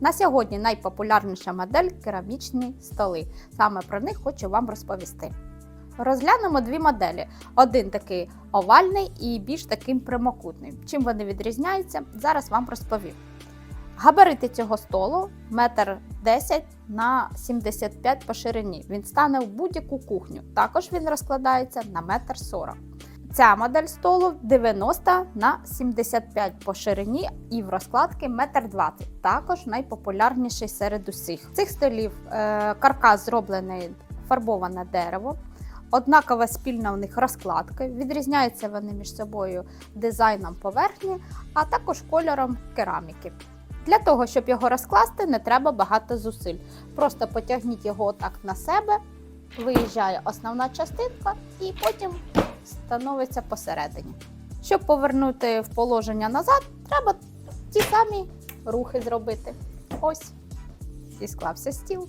На сьогодні найпопулярніша модель керамічні столи. Саме про них хочу вам розповісти. Розглянемо дві моделі: один такий овальний і більш таким прямокутний. Чим вони відрізняються, зараз вам розповім. Габарити цього столу 1,10 на 75 по ширині. Він стане в будь-яку кухню. Також він розкладається на 1,40 м. Ця модель столу 90 на 75 по ширині і в розкладки 1,20 м. Також найпопулярніший серед усіх. Цих столів е, каркас зроблений фарбоване дерево. Однакова спільна у них розкладка. Відрізняються вони між собою дизайном поверхні, а також кольором кераміки. Для того, щоб його розкласти, не треба багато зусиль. Просто потягніть його отак на себе, виїжджає основна частинка і потім становиться посередині. Щоб повернути в положення назад, треба ті самі рухи зробити. Ось і склався стіл.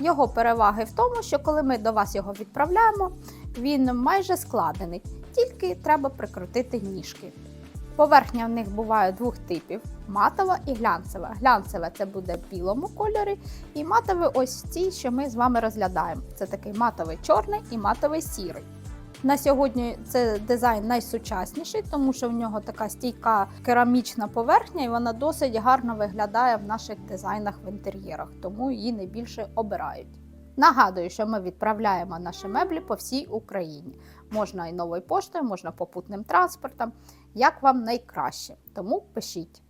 Його переваги в тому, що коли ми до вас його відправляємо, він майже складений, тільки треба прикрутити ніжки. Поверхня в них буває двох типів: матова і глянцева. Глянцева це буде в білому кольорі, і матовий ось ці, що ми з вами розглядаємо. Це такий матовий чорний і матовий сірий. На сьогодні це дизайн найсучасніший, тому що в нього така стійка керамічна поверхня, і вона досить гарно виглядає в наших дизайнах в інтер'єрах, тому її найбільше обирають. Нагадую, що ми відправляємо наші меблі по всій Україні. Можна і новою поштою, можна попутним транспортом, як вам найкраще. Тому пишіть.